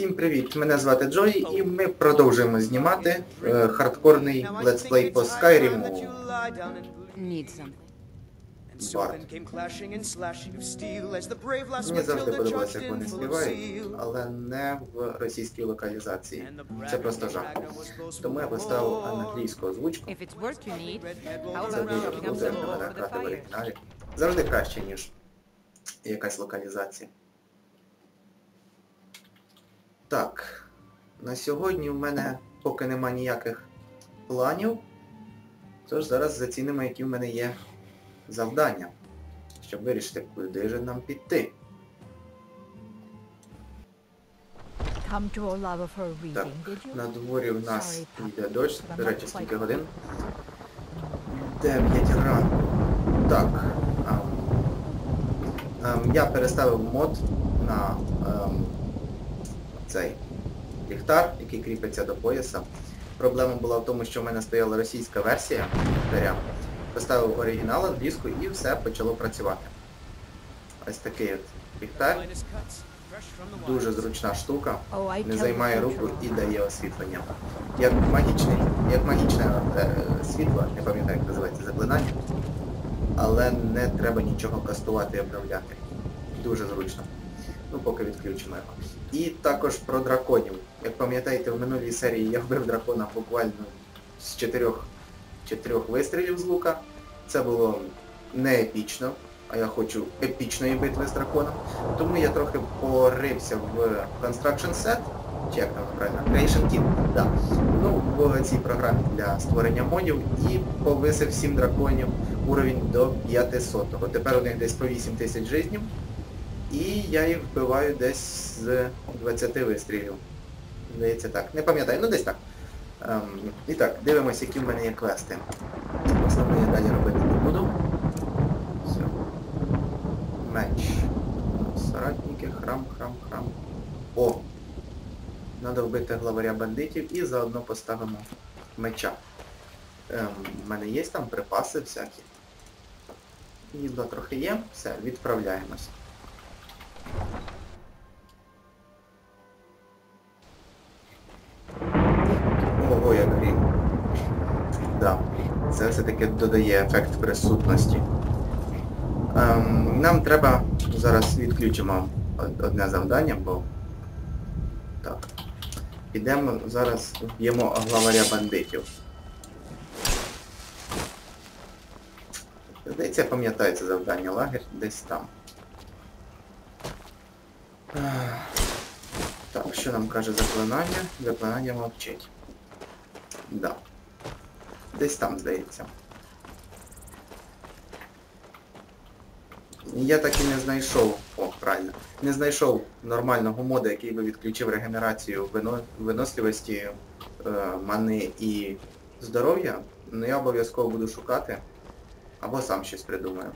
Всім привіт! Мене звати Джой і ми продовжуємо знімати е, хардкорний летсплей по Skyrim. Барт. Мені завжди подобалося, як вони співають, але не в російській локалізації. Це просто жах. Тому я поставив англійську озвучку. Це дуже круто, як на мене грати в оригіналі. Завжди краще, ніж якась локалізація. Так, на сьогодні в мене поки нема ніяких планів. Тож зараз зацінимо, які в мене є завдання, щоб вирішити, куди же нам піти. Так, на дворі в нас йде дощ, до речі, скільки годин? 9 ранку. Так. ам, ам, я переставив мод на ам, цей ліхтар, який кріпиться до пояса. Проблема була в тому, що в мене стояла російська версія ліхтаря. Поставив оригінал англійську і все почало працювати. Ось такий от ліхтар. Дуже зручна штука. Oh, Не займає руку і дає освітлення. Як магічний, як магічне е, світло, не пам'ятаю, як називається заклинання, але не треба нічого кастувати і обновляти. Дуже зручно. Ну, поки відключимо його. І також про драконів. Як пам'ятаєте, в минулій серії я вбив дракона буквально з чотирьох, чотирьох вистрілів з лука. Це було не епічно, а я хочу епічної битви з драконом. Тому я трохи порився в Construction Set, чи як там правильно, Creation Kit, да. ну, в цій програмі для створення модів і повисив 7 драконів уровень до 500. Тепер у них десь по 8 тисяч жизнів. І я їх вбиваю десь з 20 вистрілів. Здається так. Не пам'ятаю, ну десь так. Ем, і так, дивимося, які в мене є квести. Основне я далі робити не буду. Все. Меч. Соратники, храм, храм, храм. О! Надо вбити главаря бандитів і заодно поставимо меча. Ем, в мене є там припаси всякі. Їзда трохи є. Все, відправляємось. Ого, як він. Да. Це все-таки додає ефект присутності. Ем, нам треба зараз відключимо одне завдання, бо... Так. Підемо зараз вб'ємо главаря бандитів. Здається, пам'ятаю це завдання, лагерь десь там. Так, що нам каже заклинання? Заклинання мовчить. Да. Десь там, здається. Я так і не знайшов, о, правильно, не знайшов нормального мода, який би відключив регенерацію вино, виносливості, е, мани і здоров'я. Ну я обов'язково буду шукати. Або сам щось придумаю.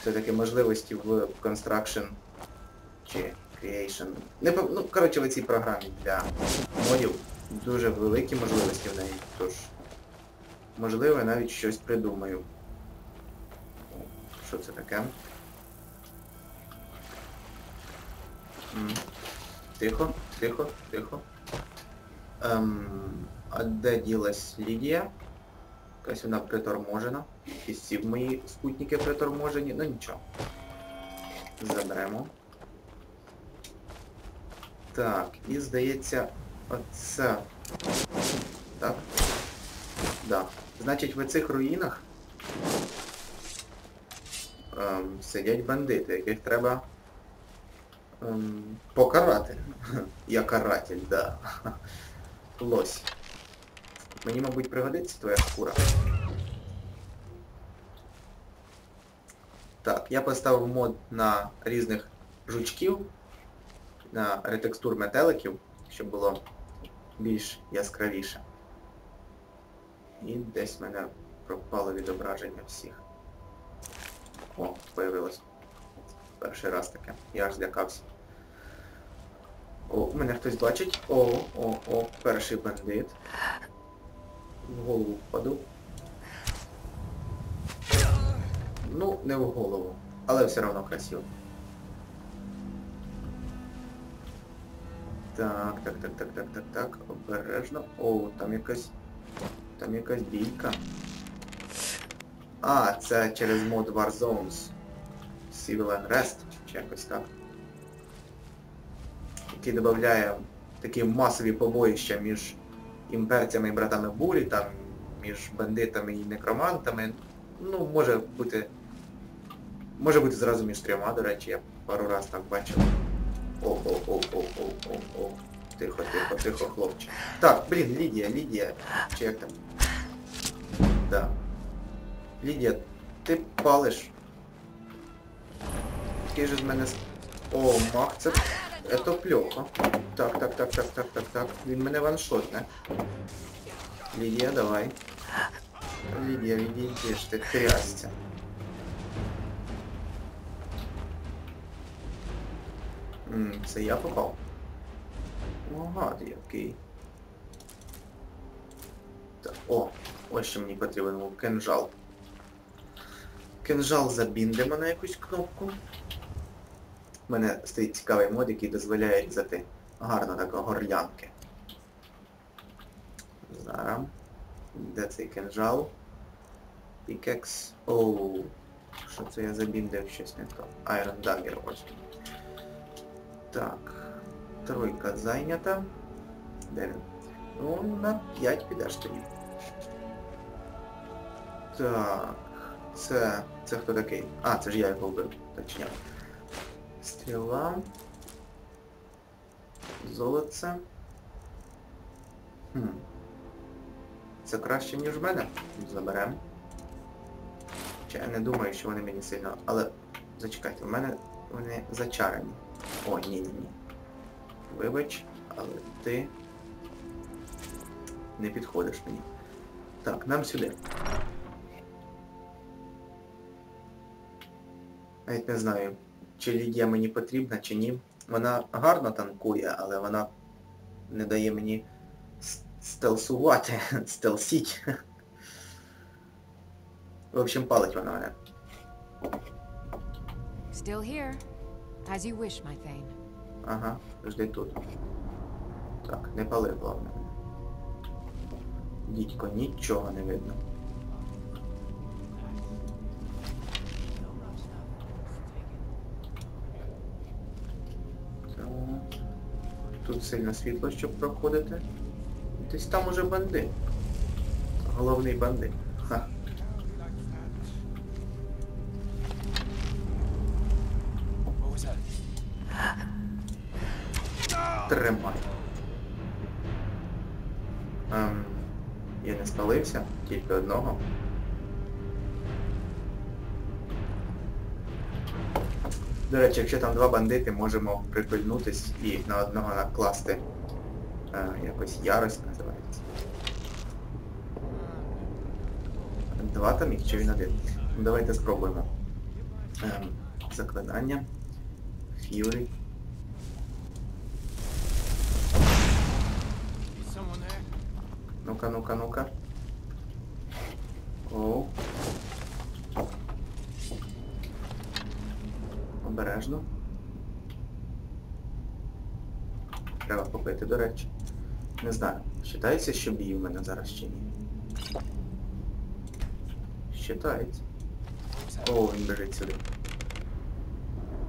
Все-таки можливості в Construction чи Creation. Не, ну, коротше, в цій програмі для модів дуже великі можливості в неї. Тож, можливо, я навіть щось придумаю. Що це таке? Тихо, тихо, тихо. Ем, а де ділась Лідія? Якась вона приторможена. І всі мої спутники приторможені. Ну нічого. Заберемо. Так, і здається, оце. Так. Да. Значить, в цих руїнах ем, сидять бандити, яких треба ем, покарати. Я каратель, да. Лось. Мені, мабуть, пригодиться твоя шкура. Так, я поставив мод на різних жучків, на ретекстур метеликів, щоб було більш яскравіше. І десь в мене пропало відображення всіх. О, появилось. Перший раз таке. Я аж злякався. О, мене хтось бачить. О, о, о, перший бандит. В голову впаду. Ну, не в голову, але все одно красиво. Так, так, так, так, так, так, так, обережно. О, там якась. Там якась бійка. А, це через мод Warzones. Civil Unrest, чи якось так. Який додає такі масові побоїща між імперцями і братами Бурі, там, між бандитами і некромантами. Ну, може бути. Може бути зразу між трьома, до речі, я пару раз так бачив. О-о-о-о-о-о-о. Тихо, тихо, тихо, хлопче. Так, блін, Лідія, Лідія. Чи як там? Да. Лідія, ти палиш. Який же з мене... с- О, мах, це... Это плохо. Так, так, так, так, так, так, так. Він мене ваншотне. Лідія, давай. Лідія, відійди ж ти трясця. М, Це я попав. О, гад який. Так, о, ось що мені потрібен був кинжал. Кинжал забіндимо на якусь кнопку. У мене стоїть цікавий мод, який дозволяє різати гарно так горлянки. Зараз. Де цей кинжал? Пікекс. Оу. Що це я забіндив щось не то? Iron Dagger ось. Так. Тройка зайнята. Де? Ну, на 5 підеш тоді. Так. Це... Це хто такий? А, це ж я його вбив. Точня. Стріла. Золоце. Хм. Це краще, ніж в мене. Заберем. Хоча я не думаю, що вони мені сильно... Але зачекайте, в мене вони зачарені. О, ні-ні-ні. Вибач, але ти не підходиш мені. Так, нам сюди. Навіть не знаю, чи Лідія мені потрібна, чи ні. Вона гарно танкує, але вона не дає мені стелсувати, стелсіть. В общем, палить вона мене. Still here. As you wish, my Thane. Ага, жди тут. Так, не пали, головне. Дідько, нічого не видно. Тут сильно світло, щоб проходити. Десь там уже бандит. Головний бандит. Тримай. Ем, я не спалився, тільки одного. До речі, якщо там два бандити, можемо припильнутись і на одного накласти е, якось ярость називається. Два там їх чи він один? Ну, давайте спробуємо. Ем, заклинання. Ф'юрі. Ну-ка, ну-ка, ну-ка. Оу. Обережно. Треба попити, до речі. Не знаю, вважається, що бій у мене зараз чи ні. Считається. О, він біжить сюди.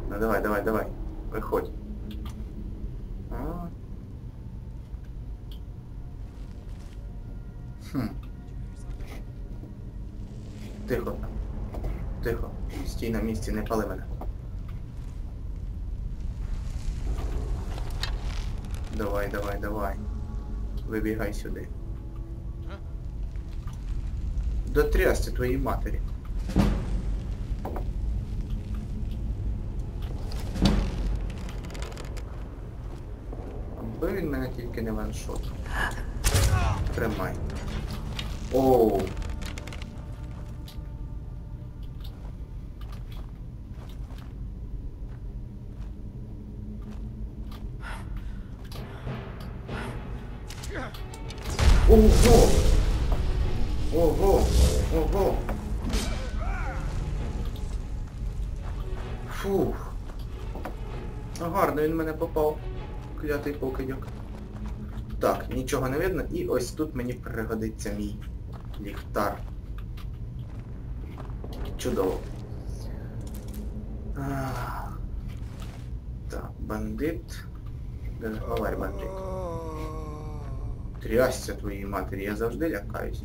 Ну давай, давай, давай. Виходь. Тихо. Тихо. Стій на місці, не пали мене. Давай, давай, давай. Вибігай сюди. До трясти твоїй матері. Аби він мене тільки не ваншот. Тримай. Оу. Клятий покидьок. Так, нічого не видно, і ось тут мені пригодиться мій ліхтар. Чудово. Так, бандит. Говори, бандит. Трясся твоїй матері, я завжди лякаюсь.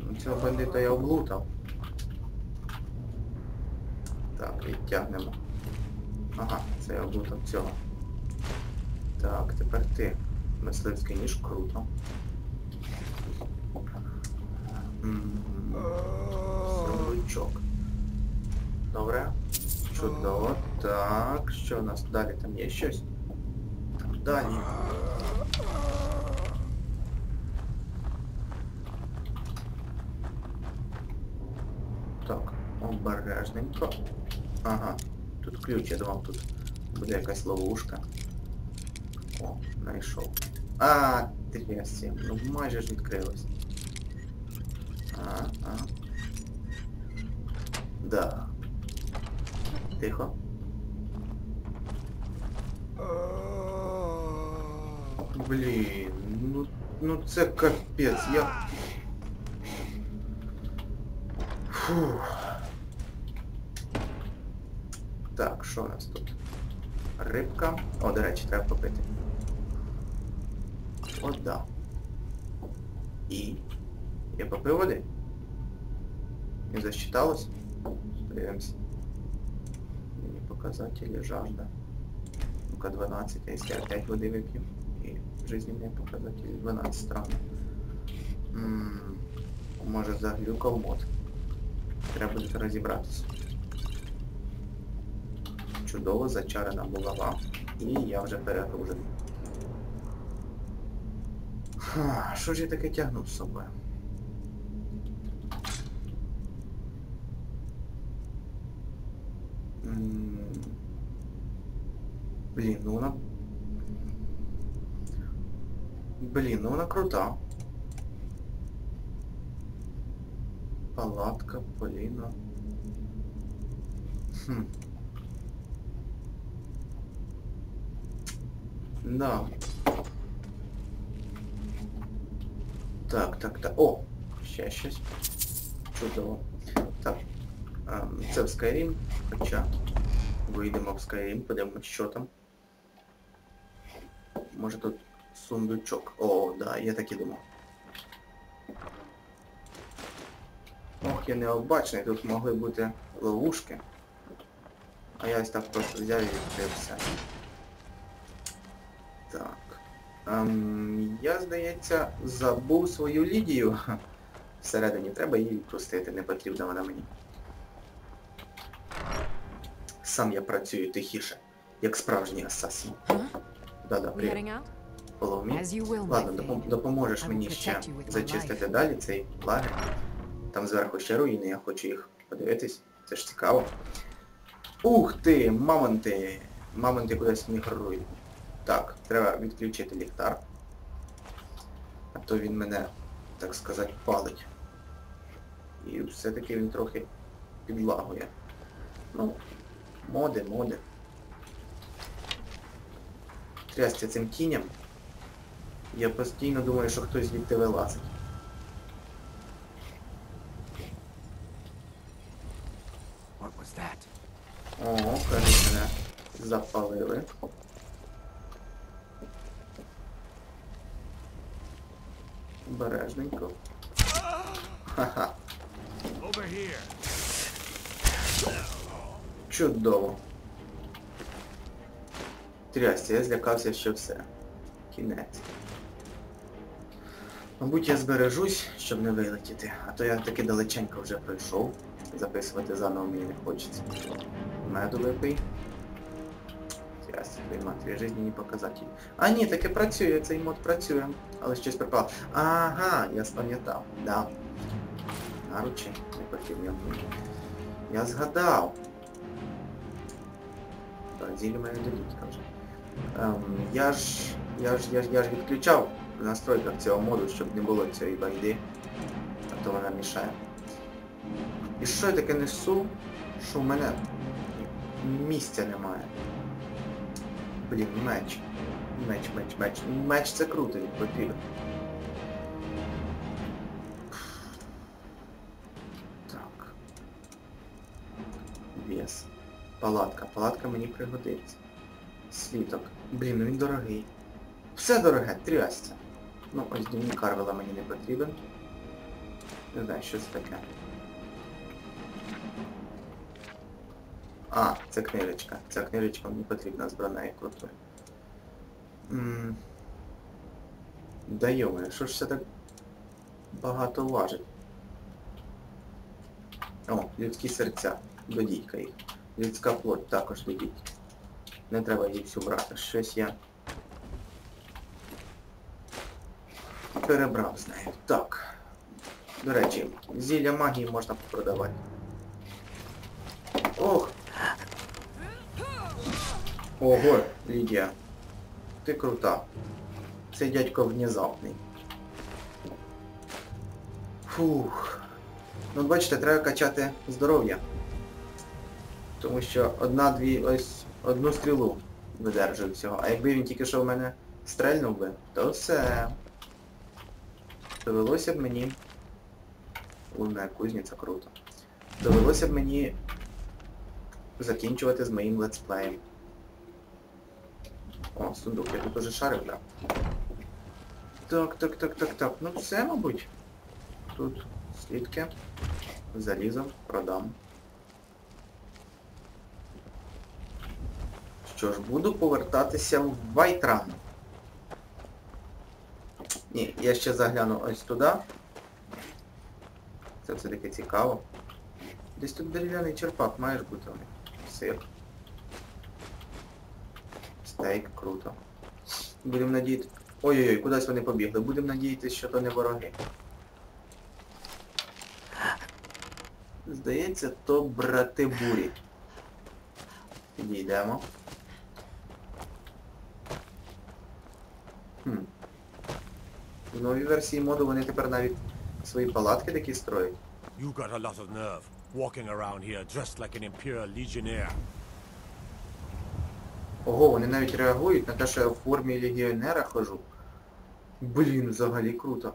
Ну, Цього бандита я облутав. Так, відтягнемо. Ага, це я облутав цього. Так, тепер ти. Мисливський ніж круто. М, Добре. Чудово. Так, що у нас далі? Там є щось? Там далі. Так, обережненько. Ага, тут ключ, я думав, тут буде якась ловушка. О, знайшов. А, трясся. Ну майже ж відкрилось. А, а. Да. Тихо. Блін, ну, ну це капець, я... Фух. Так, що у нас тут? Рибка. О, до речі, треба попити. Вода. І... Я попив води? Не засчиталось? Подивимось. Мені показатели жажда. Ну-ка 12, а если я опять воды выпью? И жизненные показатели 12 странно. М, Може заглюкав мод. Треба буде розібратися. Чудово зачарена булава. І я вже перегружений. Що ж я таке тягну з собою? Блін, ну вона... Блін, ну вона крута. Палатка, Поліна. Хм. Да. Так, так, так. О! Ще щось. Чудово. Так. ем, Це в Skyrim, хоча вийдемо в Skyrim, подивимось, що там. Може тут сундучок. О, да, я так і думав. Ох, я необачний, тут могли бути ловушки. А я ось так просто взяв і все. Ем, я, здається, забув свою Лідію. Всередині треба її відпустити, не потрібна вона мені. Сам я працюю тихіше, як справжній асасін. Да-да, привіт. my Ладно, допом- допоможеш мені ще зачистити далі цей лагерь. Там зверху ще руїни, я хочу їх подивитись. Це ж цікаво. Ух ти, мамонти! Мамонти кудись мігрують. Так, треба відключити ліхтар. А то він мене, так сказати, палить. І все-таки він трохи підлагує. Ну, моди, моди. Трясся цим тіням. Я постійно думаю, що хтось звідти вилазить. О, кажуть, мене запалили. Обережненько. Ха-ха. Чудово. Трясся, я злякався, що все. Кінець. Мабуть, я збережусь, щоб не вилетіти. А то я таки далеченько вже пройшов. Записувати заново мені не хочеться. Меду випий. Матері, жизненні показателі. А ні, таке працює, цей мод працює. Але щось припало. Ага, я спам'ятав. Да. Наручі не потрібні. Я згадав. Зілля мене дадуть, каже. Ем, я ж. Я ж я ж я ж відключав в настройках цього моду, щоб не було цієї байди. А то вона мішає. І що я таке несу, що в мене місця немає. Блін, меч. Меч, меч, меч. Меч це круто, потрібен. Так. Вес. Палатка. Палатка мені пригодиться. Світок. Блін, ну він дорогий. Все дороге, трясця. Ну, ось дневник Карвела мені не потрібен. Не знаю, що це таке. А, це книжечка. Ця книжечка мені потрібна з бронею крутою. Да йоме, що ж це так багато важить? О, людські серця. Додійка їх. Людська плоть також додійка. Не треба її всю брати. Щось я перебрав з нею. Так. До речі, зілля магії можна попродавати. Ох! Ого, Лідія. Ти крута. Цей дядько внезапний. Фух. Ну бачите, треба качати здоров'я. Тому що одна-дві ось одну стрілу видержує всього. А якби він тільки що в мене стрельнув би, то все. Довелося б мені... Лунна кузниця круто. Довелося б мені закінчувати з моїм летсплеєм. О, сундук, я тут уже шарив, да? Так, так, так, так, так. Ну все, мабуть. Тут слідки. Залізо, продам. Що ж, буду повертатися в Вайтран. Ні, я ще загляну ось туди. Це все-таки цікаво. Десь тут дерев'яний черпак маєш бути. Сир. Стейк, круто. Будемо надіяти... Ой-ой-ой, кудись вони побігли. Будемо надіятися, що то не вороги. Здається, то брати бурі. Підійдемо. Хм. В новій версії моду вони тепер навіть свої палатки такі строять. You got a lot of nerve, walking around here dressed like an Imperial Legionnaire. Ого, вони навіть реагують на те, що я в формі легіонера хожу. Блін, взагалі круто.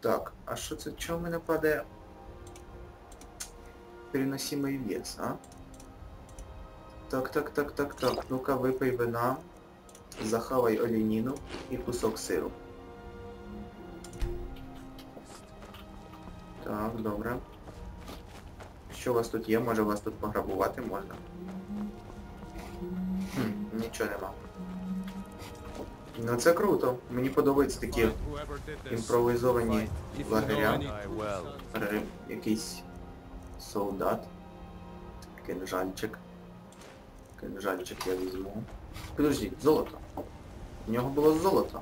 Так, а що це? Чого в мене падає? Переносимий вес, а? Так, так, так, так, так. Ну-ка випий вина, захавай оленіну і кусок сиру. Так, добре. Що у вас тут є? Може вас тут пограбувати можна? Нічого нема. Ну це круто. Мені подобаються такі імпровізовані лагеря. Якийсь солдат. Кинжальчик. Кинжальчик я візьму. Підождіть, золото. У нього було золото.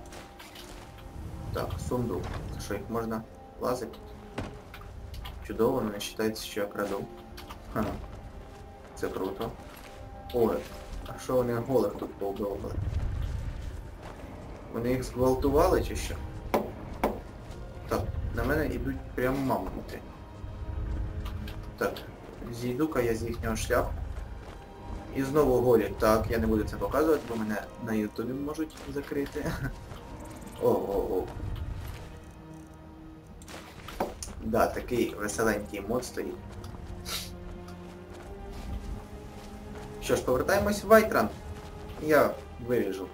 Так, сундук. Це що їх можна лазити? Чудово, але не вважається, що я краду. Ха. Це круто. Ой, а що вони голих тут повбивали? Вони їх зґвалтували чи що? Так, на мене йдуть прямо мамонти. Так, зійду-ка я з їхнього шляху. І знову голі. Так, я не буду це показувати, бо мене на ютубі можуть закрити. О-о-о. Да, такий веселенький мод стоїть. Що ж, повертаємось в Вайтран. Я виріжу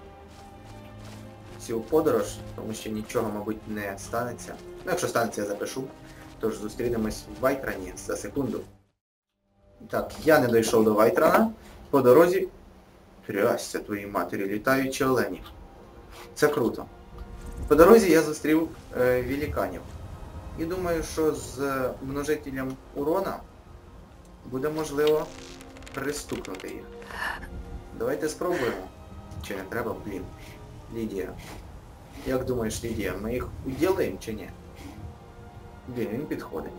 цю подорож, тому що нічого, мабуть, не станеться. Ну, якщо станеться, я запишу. Тож зустрінемось в Вайтрані за секунду. Так, я не дійшов до Вайтрана. По дорозі... Трясся твоїй матері, літаючі олені. Це круто. По дорозі я зустрів е, великанів. І думаю, що з множителем урона буде можливо пристукнути їх. Давайте спробуємо. Чи не треба, блін. Лідія. Як думаєш, Лідія, ми їх уділаємо чи ні? Блін, він підходить.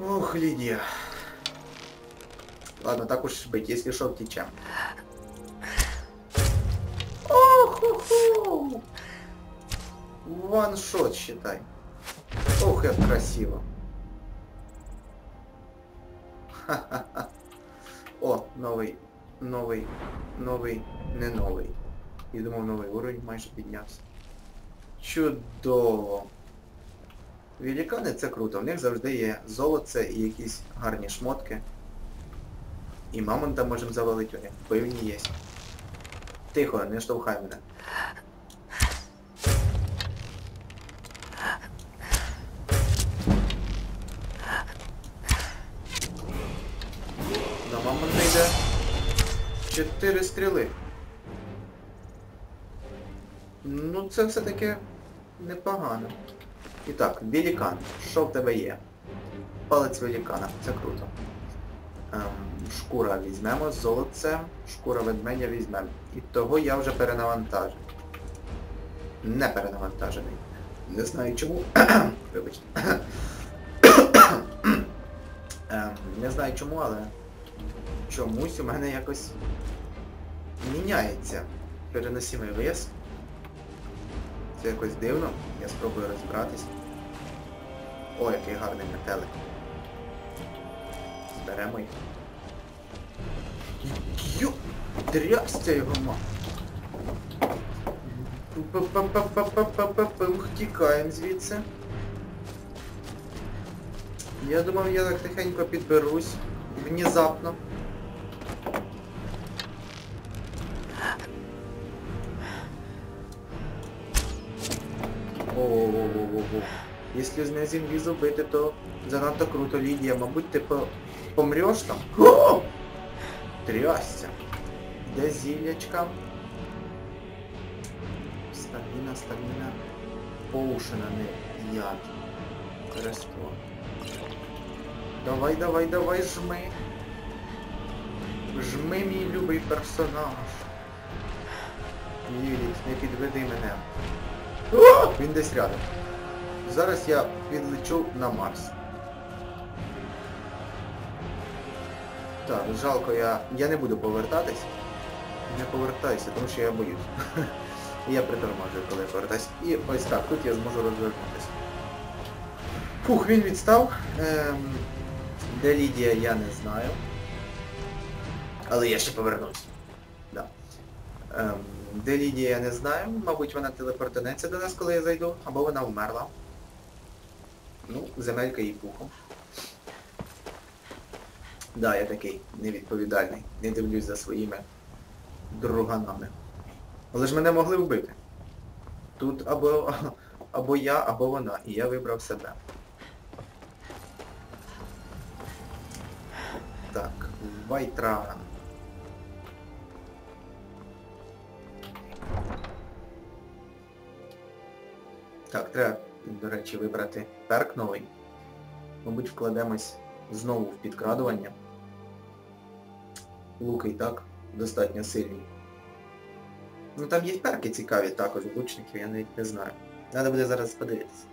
Ох, Лідія. Ладно, так уж быть, если шо, втечем. Ох-хо-хо! Ваншот, считай. Ох, как красиво. Ха-ха-ха. О, новий, новий, новий, не новий. Я думав новий уровень майже піднявся. Чудово. Велікани це круто, в них завжди є золоце і якісь гарні шмотки. І мамонта можемо завалити у них, пивні є. Тихо, не штовхай мене. 4 стріли. Ну це все-таки непогано. І так, велікан. Що в тебе є? Палець велікана, це круто. Ем, шкура візьмемо, золоце, шкура ведмедя візьмемо. І того я вже перенавантажений. Не перенавантажений. Не знаю чому. Вибачте. ем, не знаю чому, але чомусь у мене якось міняється переносимий вес. Це якось дивно. Я спробую розібратись. О, який гарний метелик. Зберемо їх. Ю! Трясця його ма. Тікаємо звідси. Я думав, я так тихенько підберусь. Внезапно. Якщо з нею інвізу бити, то занадто круто, Лідія. Мабуть, ти по... помреш там? Трясся. Де зілячка? Стаміна, стаміна. Поушена, не яд. Кресто. Давай, давай, давай, жми. Жми, мій любий персонаж. Ліліт, не підведи мене. О! Він десь рядом. Зараз я відлечу на Марс. Так, жалко, я... Я не буду повертатись. Не повертаюся, тому що я боюсь. я приторможую, коли я повертаюсь. І ось так, тут я зможу розвернутися. Фух, він відстав. Ем... Де Лідія, я не знаю. Але я ще повернусь. Да. Ем, де Лідія, я не знаю. Мабуть, вона телепортанеться до нас, коли я зайду, або вона вмерла. Ну, земелька їй пухом. Да, я такий невідповідальний. Не дивлюсь за своїми друганами. Але ж мене могли вбити. Тут або, або я, або вона. І я вибрав себе. Так, Вайтраган. Так, треба, до речі, вибрати перк новий. Мабуть, вкладемось знову в підкрадування. Луки і так достатньо сильні. Ну там є перки цікаві також, лучників, я навіть не знаю. Треба буде зараз подивитися.